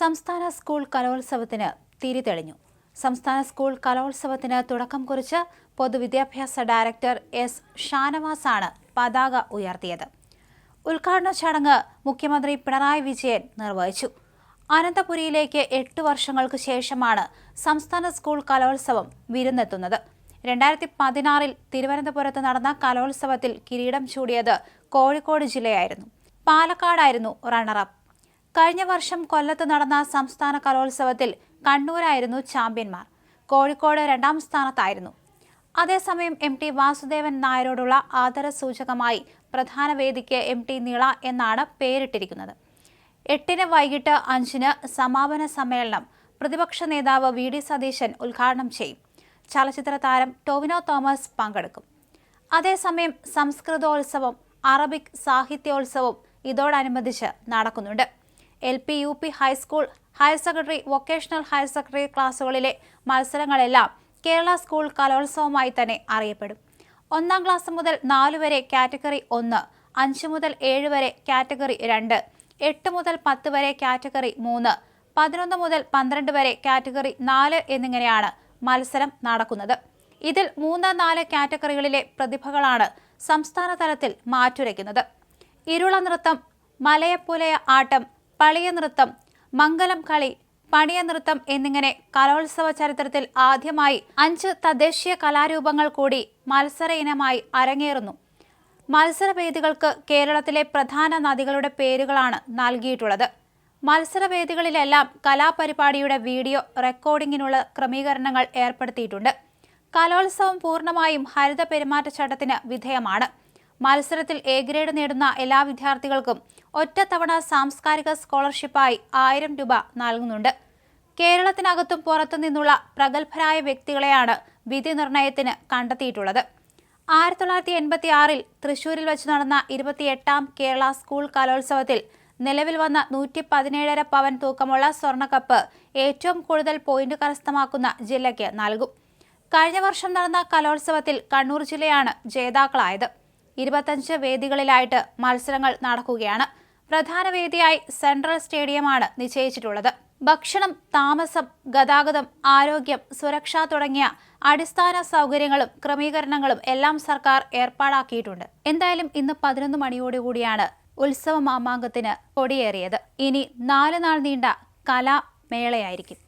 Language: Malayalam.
സംസ്ഥാന സ്കൂൾ കലോത്സവത്തിന് തിരി തെളിഞ്ഞു സംസ്ഥാന സ്കൂൾ കലോത്സവത്തിന് തുടക്കം കുറിച്ച് പൊതുവിദ്യാഭ്യാസ ഡയറക്ടർ എസ് ഷാനവാസാണ് പതാക ഉയർത്തിയത്. ഉദ്ഘാടന ചടങ്ങ് മുഖ്യമന്ത്രി പിണറായി വിജയൻ നിർവഹിച്ചു. അനന്തപുരിയിലേക്ക് എട്ട് വർഷങ്ങൾക്ക് ശേഷമാണ് സംസ്ഥാന സ്കൂൾ കലോത്സവം വിരുന്നെത്തുന്നത്. രണ്ടായിരത്തി പതിനാറിൽ തിരുവനന്തപുരത്ത് നടന്ന കലോത്സവത്തിൽ കിരീടം ചൂടിയത് കോഴിക്കോട് ജില്ലയായിരുന്നു. പാലക്കാടായിരുന്നു റണ്ണറപ്പ് കഴിഞ്ഞ വർഷം കൊല്ലത്ത് നടന്ന സംസ്ഥാന കലോത്സവത്തിൽ കണ്ണൂരായിരുന്നു ചാമ്പ്യന്മാർ. കോഴിക്കോട് രണ്ടാം സ്ഥാനത്തായിരുന്നു. അതേസമയം എം ടി വാസുദേവൻ നായരോടുള്ള ആദരസൂചകമായി പ്രധാന വേദിക്ക് എം ടി നിള എന്നാണ് പേരിട്ടിരിക്കുന്നത്. എട്ടിന് വൈകിട്ട് അഞ്ചിന് സമാപന സമ്മേളനം പ്രതിപക്ഷ നേതാവ് വി ഡി സതീശൻ ഉദ്ഘാടനം ചെയ്യും. ചലച്ചിത്ര താരം ടോവിനോ തോമസ് പങ്കെടുക്കും. അതേസമയം സംസ്കൃതോത്സവം അറബിക് സാഹിത്യോത്സവം ഇതോടനുബന്ധിച്ച് നടക്കുന്നുണ്ട്. L P U P high school higher secondary vocational higher secondary ക്ലാസ്സുകളിലെ മത്സരങ്ങളെല്ലാം കേരള സ്കൂൾ കലോത്സവമായി തന്നെ അറിയപ്പെടും. ഒന്നാം ക്ലാസ് മുതൽ നാല് വരെ കാറ്റഗറി ഒന്ന് അഞ്ച് മുതൽ ഏഴ് വരെ കാറ്റഗറി രണ്ട് എട്ട് മുതൽ പത്ത് വരെ കാറ്റഗറി മൂന്ന് പതിനൊന്ന് മുതൽ പന്ത്രണ്ട് വരെ കാറ്റഗറി നാല് എന്നിങ്ങനെയാണ് മത്സരം നടക്കുന്നത്. ഇതിൽ മൂന്ന് നാല് കാറ്റഗറികളിലെ പ്രതിഭകളാണ് സംസ്ഥാന തലത്തിൽ മാറ്റുരയ്ക്കുന്നത്. ഇരുള നൃത്തം മലയപ്പുലയ ആട്ടം പളിയ നൃത്തം മംഗലം കളി പണിയ നൃത്തം എന്നിങ്ങനെ കലോത്സവ ചരിത്രത്തിൽ ആദ്യമായി അഞ്ച് തദ്ദേശീയ കലാരൂപങ്ങൾ കൂടി മത്സര ഇനമായി അരങ്ങേറുന്നു. മത്സരവേദികൾക്ക് കേരളത്തിലെ പ്രധാന നദികളുടെ പേരുകളാണ് നൽകിയിട്ടുള്ളത്. മത്സരവേദികളിലെല്ലാം കലാപരിപാടിയുടെ വീഡിയോ റെക്കോർഡിങ്ങിനുള്ള ക്രമീകരണങ്ങൾ ഏർപ്പെടുത്തിയിട്ടുണ്ട്. കലോത്സവം പൂർണമായും ഹരിത പെരുമാറ്റച്ചട്ടത്തിന് വിധേയമാണ്. മത്സരത്തിൽ എ ഗ്രേഡ് നേടുന്ന എല്ലാ വിദ്യാർത്ഥികൾക്കും ഒറ്റത്തവണ സാംസ്കാരിക സ്കോളർഷിപ്പായി ആയിരം രൂപ നൽകുന്നുണ്ട്. കേരളത്തിനകത്തും പുറത്തു നിന്നുള്ള പ്രഗത്ഭരായ വ്യക്തികളെയാണ് വിധി നിർണയത്തിന് കണ്ടെത്തിയിട്ടുള്ളത്. ആയിരത്തി തൊള്ളായിരത്തി എൺപത്തി ആറിൽ തൃശൂരിൽ വെച്ച് നടന്ന ഇരുപത്തിയെട്ടാം കേരള സ്കൂൾ കലോത്സവത്തിൽ നിലവിൽ വന്ന നൂറ്റി പതിനേഴര പവൻ തൂക്കമുള്ള സ്വർണക്കപ്പ് ഏറ്റവും കൂടുതൽ പോയിന്റ് കരസ്ഥമാക്കുന്ന ജില്ലയ്ക്ക് നൽകും. കഴിഞ്ഞ വർഷം നടന്ന കലോത്സവത്തിൽ കണ്ണൂർ ജില്ലയാണ് ജേതാക്കളായത്. ഇരുപത്തഞ്ച് വേദികളിലായിട്ട് മത്സരങ്ങൾ നടക്കുകയാണ്. പ്രധാന വേദിയായി സെൻട്രൽ സ്റ്റേഡിയമാണ് നിശ്ചയിച്ചിട്ടുള്ളത്. ഭക്ഷണം താമസം ഗതാഗതം ആരോഗ്യം സുരക്ഷ തുടങ്ങിയ അടിസ്ഥാന സൗകര്യങ്ങളും ക്രമീകരണങ്ങളും എല്ലാം സർക്കാർ ഏർപ്പാടാക്കിയിട്ടുണ്ട്. എന്തായാലും ഇന്ന് പതിനൊന്ന് മണിയോടുകൂടിയാണ് ഉത്സവ മാമാങ്കത്തിന് കൊടിയേറിയത്. ഇനി നാല് നാൾ നീണ്ട കലാമേളയായിരിക്കും.